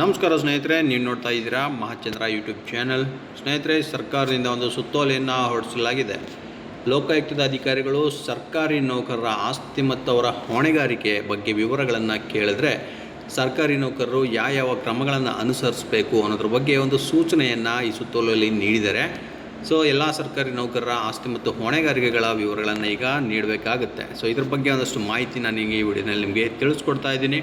ನಮಸ್ಕಾರ ಸ್ನೇಹಿತರೆ, ನೀವು ನೋಡ್ತಾ ಇದ್ದೀರಾ ಮಹಾಚಂದ್ರ ಯೂಟ್ಯೂಬ್ ಚಾನಲ್ ಸ್ನೇಹಿತರೆ, ಸರ್ಕಾರದಿಂದ ಒಂದು ಸುತ್ತೋಲೆಯನ್ನು ಹೊರಡಿಸಲಾಗಿದೆ. ಲೋಕಾಯುಕ್ತದ ಅಧಿಕಾರಿಗಳು, ಸರ್ಕಾರಿ ನೌಕರರ ಆಸ್ತಿ ಮತ್ತು ಅವರ ಹೊಣೆಗಾರಿಕೆ ಬಗ್ಗೆ ವಿವರಗಳನ್ನು ಕೇಳಿದ್ರೆ, ಸರ್ಕಾರಿ ನೌಕರರು ಯಾವ ಯಾವ ಕ್ರಮಗಳನ್ನು ಅನುಸರಿಸಬೇಕು ಅನ್ನೋದ್ರ ಬಗ್ಗೆ ಒಂದು ಸೂಚನೆಯನ್ನು ಈ ಸುತ್ತೋಲೆಯಲ್ಲಿ ನೀಡಿದ್ದಾರೆ. ಸೊ ಎಲ್ಲ ಸರ್ಕಾರಿ ನೌಕರರ ಆಸ್ತಿ ಮತ್ತು ಹೊಣೆಗಾರಿಕೆಗಳ ವಿವರಗಳನ್ನು ಈಗ ನೀಡಬೇಕಾಗುತ್ತೆ. ಸೊ ಇದ್ರ ಬಗ್ಗೆ ಒಂದಷ್ಟು ಮಾಹಿತಿ ನಾನು ಈಗ ಈ ವಿಡಿಯೋನಲ್ಲಿ ನಿಮಗೆ ತಿಳಿಸ್ಕೊಡ್ತಾ ಇದ್ದೀನಿ.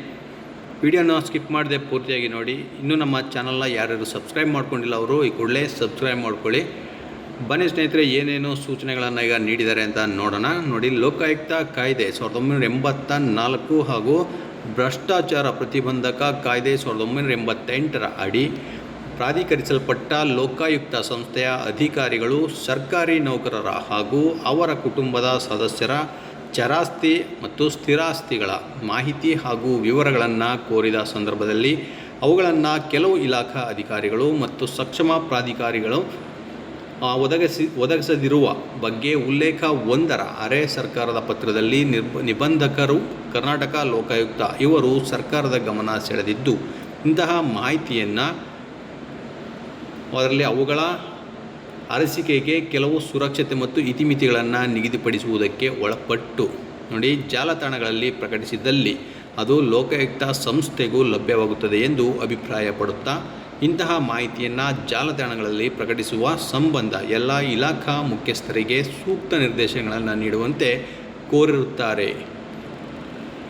ವಿಡಿಯೋನ ಸ್ಕಿಪ್ ಮಾಡದೆ ಪೂರ್ತಿಯಾಗಿ ನೋಡಿ. ಇನ್ನೂ ನಮ್ಮ ಚಾನಲ್ನ ಯಾರ್ಯಾರು ಸಬ್ಸ್ಕ್ರೈಬ್ ಮಾಡ್ಕೊಂಡಿಲ್ಲ ಅವರು, ಈ ಕೂಡಲೇ ಸಬ್ಸ್ಕ್ರೈಬ್ ಮಾಡ್ಕೊಳ್ಳಿ. ಬನ್ನಿ ಸ್ನೇಹಿತರೆ, ಏನೇನು ಸೂಚನೆಗಳನ್ನು ಈಗ ನೀಡಿದ್ದಾರೆ ಅಂತ ನೋಡೋಣ. ನೋಡಿ, ಲೋಕಾಯುಕ್ತ ಕಾಯ್ದೆ ಸಾವಿರದ ಒಂಬೈನೂರ ಎಂಬತ್ತ ನಾಲ್ಕು ಹಾಗೂ ಭ್ರಷ್ಟಾಚಾರ ಪ್ರತಿಬಂಧಕ ಕಾಯ್ದೆ ಸಾವಿರದ ಒಂಬೈನೂರ ಎಂಬತ್ತೆಂಟರ ಅಡಿ ಪ್ರಾಧಿಕರಿಸಲ್ಪಟ್ಟ ಲೋಕಾಯುಕ್ತ ಸಂಸ್ಥೆಯ ಅಧಿಕಾರಿಗಳು, ಸರ್ಕಾರಿ ನೌಕರರ ಹಾಗೂ ಅವರ ಕುಟುಂಬದ ಸದಸ್ಯರ ಚರಾಸ್ತಿ ಮತ್ತು ಸ್ಥಿರಾಸ್ತಿಗಳ ಮಾಹಿತಿ ಹಾಗೂ ವಿವರಗಳನ್ನು ಕೋರಿದ ಸಂದರ್ಭದಲ್ಲಿ ಅವುಗಳನ್ನು ಕೆಲವು ಇಲಾಖಾ ಅಧಿಕಾರಿಗಳು ಮತ್ತು ಸಕ್ಷಮ ಪ್ರಾಧಿಕಾರಿಗಳು ಒದಗಿಸಿ, ಒದಗಿಸದಿರುವ ಬಗ್ಗೆ ಉಲ್ಲೇಖ ಒಂದರ ಅರೆ ಸರ್ಕಾರದ ಪತ್ರದಲ್ಲಿ ನಿಬಂಧಕರು ಕರ್ನಾಟಕ ಲೋಕಾಯುಕ್ತ ಇವರು ಸರ್ಕಾರದ ಗಮನ ಸೆಳೆದಿದ್ದು, ಇಂತಹ ಮಾಹಿತಿಯನ್ನು ಅದರಲ್ಲಿ ಅವುಗಳ ಅರಸಿಕೆಗೆ ಕೆಲವು ಸುರಕ್ಷತೆ ಮತ್ತು ಇತಿಮಿತಿಗಳನ್ನು ನಿಗದಿಪಡಿಸುವುದಕ್ಕೆ ಒಳಪಟ್ಟು. ನೋಡಿ, ಜಾಲತಾಣಗಳಲ್ಲಿ ಪ್ರಕಟಿಸಿದ್ದಲ್ಲಿ ಅದು ಲೋಕಾಯುಕ್ತ ಸಂಸ್ಥೆಗೂ ಲಭ್ಯವಾಗುತ್ತದೆ ಎಂದು ಅಭಿಪ್ರಾಯಪಡುತ್ತಾ, ಇಂತಹ ಮಾಹಿತಿಯನ್ನು ಜಾಲತಾಣಗಳಲ್ಲಿ ಪ್ರಕಟಿಸುವ ಸಂಬಂಧ ಎಲ್ಲ ಇಲಾಖಾ ಮುಖ್ಯಸ್ಥರಿಗೆ ಸೂಕ್ತ ನಿರ್ದೇಶನಗಳನ್ನು ನೀಡುವಂತೆ ಕೋರಿರುತ್ತಾರೆ.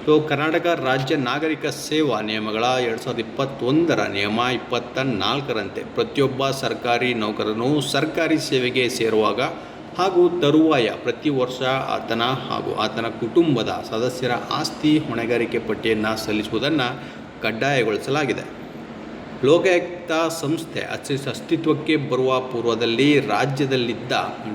ಸೊ ಕರ್ನಾಟಕ ರಾಜ್ಯ ನಾಗರಿಕ ಸೇವಾ ನಿಯಮಗಳ ಎರಡು ಸಾವಿರದ ಇಪ್ಪತ್ತೊಂದರ ನಿಯಮ ಇಪ್ಪತ್ತ ನಾಲ್ಕರಂತೆ ಪ್ರತಿಯೊಬ್ಬ ಸರ್ಕಾರಿ ನೌಕರನು ಸರ್ಕಾರಿ ಸೇವೆಗೆ ಸೇರುವಾಗ ಹಾಗೂ ತರುವಾಯ ಪ್ರತಿ ವರ್ಷ ಆತನ ಹಾಗೂ ಆತನ ಕುಟುಂಬದ ಸದಸ್ಯರ ಆಸ್ತಿ ಹೊಣೆಗಾರಿಕೆ ಪಟ್ಟಿಯನ್ನು ಸಲ್ಲಿಸುವುದನ್ನು ಕಡ್ಡಾಯಗೊಳಿಸಲಾಗಿದೆ. ಲೋಕಾಯುಕ್ತ ಸಂಸ್ಥೆ ಅಸ್ತಿ- ಅಸ್ತಿತ್ವಕ್ಕೆ ಬರುವ ಪೂರ್ವದಲ್ಲಿ ರಾಜ್ಯದಲ್ಲಿದ್ದ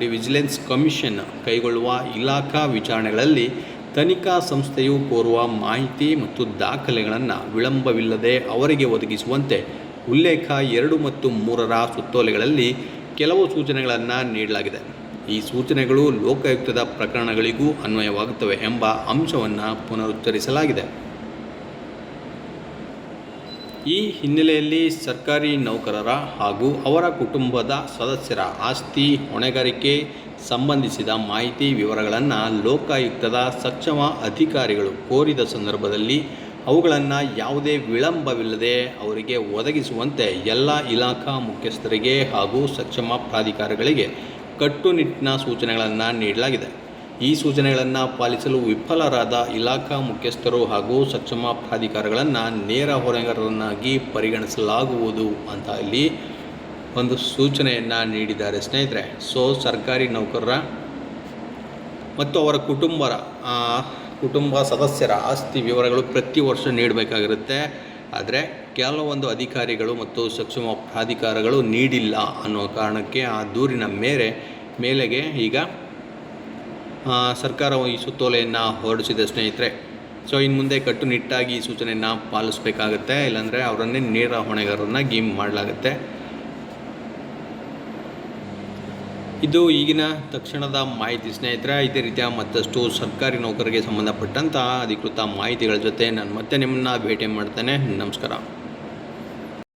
ವಿಜಿಲೆನ್ಸ್ ಕಮಿಷನ್ ಕೈಗೊಳ್ಳುವ ಇಲಾಖಾ ವಿಚಾರಣೆಗಳಲ್ಲಿ ತನಿಖಾ ಸಂಸ್ಥೆಯು ಕೋರುವ ಮಾಹಿತಿ ಮತ್ತು ದಾಖಲೆಗಳನ್ನು ವಿಳಂಬವಿಲ್ಲದೆ ಅವರಿಗೆ ಒದಗಿಸುವಂತೆ ಉಲ್ಲೇಖ ಎರಡು ಮತ್ತು ಮೂರರ ಸುತ್ತೋಲೆಗಳಲ್ಲಿ ಕೆಲವು ಸೂಚನೆಗಳನ್ನು ನೀಡಲಾಗಿದೆ. ಈ ಸೂಚನೆಗಳು ಲೋಕಾಯುಕ್ತದ ಪ್ರಕರಣಗಳಿಗೂ ಅನ್ವಯವಾಗುತ್ತವೆ ಎಂಬ ಅಂಶವನ್ನು ಪುನರುಚ್ಚರಿಸಲಾಗಿದೆ. ಈ ಹಿನ್ನೆಲೆಯಲ್ಲಿ ಸರ್ಕಾರಿ ನೌಕರರ ಹಾಗೂ ಅವರ ಕುಟುಂಬದ ಸದಸ್ಯರ ಆಸ್ತಿ ಹೊಣೆಗಾರಿಕೆ ಸಂಬಂಧಿಸಿದ ಮಾಹಿತಿ ವಿವರಗಳನ್ನು ಲೋಕಾಯುಕ್ತದ ಸಕ್ಷಮ ಅಧಿಕಾರಿಗಳು ಕೋರಿದ ಸಂದರ್ಭದಲ್ಲಿ ಅವುಗಳನ್ನು ಯಾವುದೇ ವಿಳಂಬವಿಲ್ಲದೆ ಅವರಿಗೆ ಒದಗಿಸುವಂತೆ ಎಲ್ಲ ಇಲಾಖಾ ಮುಖ್ಯಸ್ಥರಿಗೆ ಹಾಗೂ ಸಕ್ಷಮ ಪ್ರಾಧಿಕಾರಗಳಿಗೆ ಕಟ್ಟುನಿಟ್ಟಿನ ಸೂಚನೆಗಳನ್ನು ನೀಡಲಾಗಿದೆ. ಈ ಸೂಚನೆಗಳನ್ನು ಪಾಲಿಸಲು ವಿಫಲರಾದ ಇಲಾಖಾ ಮುಖ್ಯಸ್ಥರು ಹಾಗೂ ಸಕ್ಷಮ ಪ್ರಾಧಿಕಾರಗಳನ್ನು ನೇರ ಹೊರೆಗಾರರನ್ನಾಗಿ ಪರಿಗಣಿಸಲಾಗುವುದು ಅಂತ ಇಲ್ಲಿ ಒಂದು ಸೂಚನೆಯನ್ನು ನೀಡಿದ್ದಾರೆ ಸ್ನೇಹಿತರೆ. ಸೊ ಸರ್ಕಾರಿ ನೌಕರರ ಮತ್ತು ಅವರ ಕುಟುಂಬರ ಕುಟುಂಬ ಸದಸ್ಯರ ಆಸ್ತಿ ವಿವರಗಳು ಪ್ರತಿ ವರ್ಷ ನೀಡಬೇಕಾಗಿರುತ್ತೆ. ಆದರೆ ಕೆಲವೊಂದು ಅಧಿಕಾರಿಗಳು ಮತ್ತು ಸಕ್ಷಮ ಪ್ರಾಧಿಕಾರಗಳು ನೀಡಿಲ್ಲ ಅನ್ನೋ ಕಾರಣಕ್ಕೆ ಆ ದೂರಿನ ಮೇರೆ, ಮೇಲೆಗೆ ಈಗ ಸರ್ಕಾರವು ಈ ಸುತ್ತೋಲೆಯನ್ನು ಹೊರಡಿಸಿದೆ ಸ್ನೇಹಿತರೆ. ಸೊ ಇನ್ನು ಮುಂದೆ ಕಟ್ಟುನಿಟ್ಟಾಗಿ ಈ ಸೂಚನೆಯನ್ನು ಪಾಲಿಸಬೇಕಾಗತ್ತೆ, ಇಲ್ಲಾಂದರೆ ಅವರನ್ನೇ ನೇರ ಹೊಣೆಗಾರರನ್ನಾಗಿ ಮಾಡಲಾಗುತ್ತೆ. ಇದು ಈಗಿನ ತಕ್ಷಣದ ಮಾಹಿತಿ ಸ್ನೇಹಿತರೆ. ಇದೇ ರೀತಿಯ ಮತ್ತಷ್ಟು ಸರ್ಕಾರಿ ನೌಕರರಿಗೆ ಸಂಬಂಧಪಟ್ಟಂತಹ ಅಧಿಕೃತ ಮಾಹಿತಿಗಳ ಜೊತೆ ನಾನು ಮತ್ತೆ ನಿಮ್ಮನ್ನು ಭೇಟಿ ಮಾಡ್ತೇನೆ. ನಮಸ್ಕಾರ.